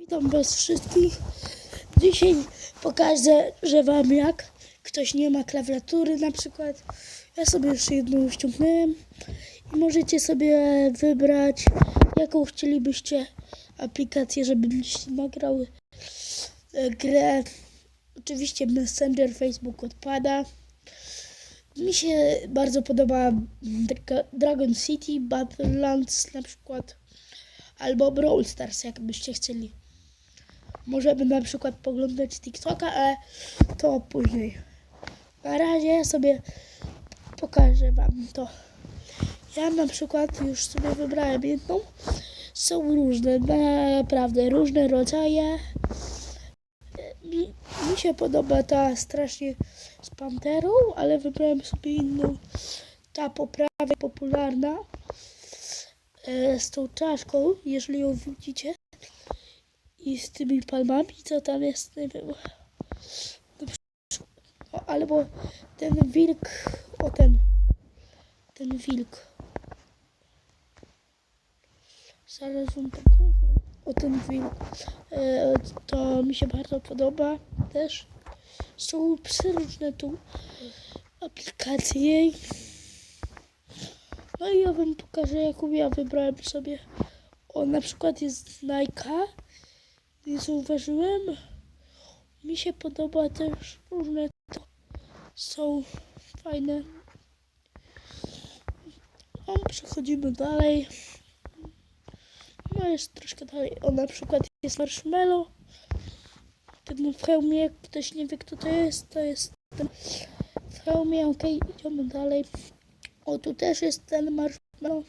Witam Was wszystkich. Dzisiaj pokażę, że Wam jak ktoś nie ma klawiatury na przykład. Ja sobie już jedną ściągnąłem i możecie sobie wybrać jaką chcielibyście aplikację, żebyście nagrały e, grę. Oczywiście Messenger Facebook odpada. Mi się bardzo podoba Dra- Dragon City, Battlelands na przykład albo Brawl Stars, jakbyście chcieli. Możemy na przykład poglądać TikToka, ale to później. Na razie sobie pokażę Wam to. Ja na przykład już sobie wybrałem jedną. Są różne, naprawdę różne rodzaje. Mi, mi się podoba ta strasznie z panterą, ale wybrałem sobie inną. Ta poprawia popularna e, z tą czaszką, jeżeli ją widzicie. I z tymi palmami, co tam jest, nie wiem. Na przykład- O, albo ten wilk, o ten, ten wilk. Zaraz wam pokażę. O ten wilk. E, to mi się bardzo podoba też. Są przeróżne tu aplikacje. No i ja wam pokażę, jaką ja wybrałem sobie. O, na przykład jest Nike. I zauważyłem. Mi się podoba też różne to są fajne. O, przechodzimy dalej. No jest troszkę dalej. O, na przykład jest marshmallow. Ten w hełmie, jak ktoś nie wie kto to jest, to jest ten w hełmie. Okej, idziemy dalej. O, tu też jest ten marshmallow.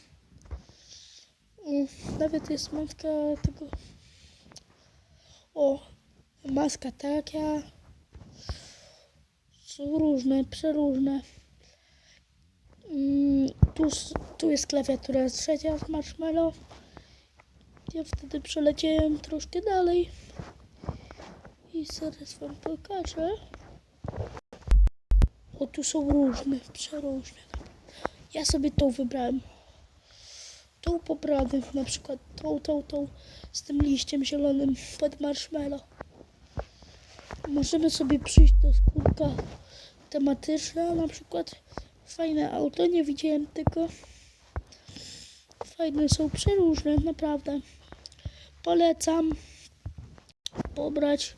Mm, Nawet jest matka tego. O, maska taka. Są różne, przeróżne. Mm, Tu, tu jest klawiatura trzecia w marshmallow. Ja wtedy przeleciałem troszkę dalej. I zaraz wam pokażę. O, tu są różne, przeróżne. Ja sobie tą wybrałem. Tą pobradę, na przykład tą, tą, tą z tym liściem zielonym pod marshmallow. Możemy sobie przyjść do skórka tematyczna, na przykład fajne auto, nie widziałem tego. Fajne są przeróżne, naprawdę. Polecam pobrać.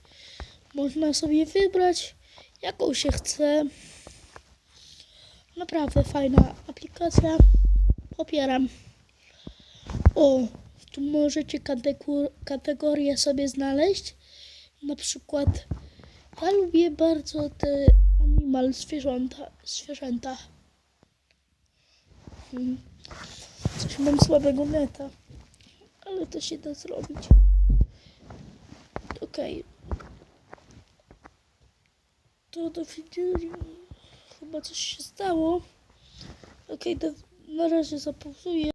Można sobie wybrać, jaką się chce. Naprawdę fajna aplikacja. Popieram. O, tu możecie kategor- kategorie sobie znaleźć. Na przykład ja lubię bardzo te animal zwierzęta. zwierzęta. Hmm. Coś mam słabego neta, ale to się da zrobić. Okej. To do widzenia. Chyba coś się stało. Okej, to na razie zapauzuję.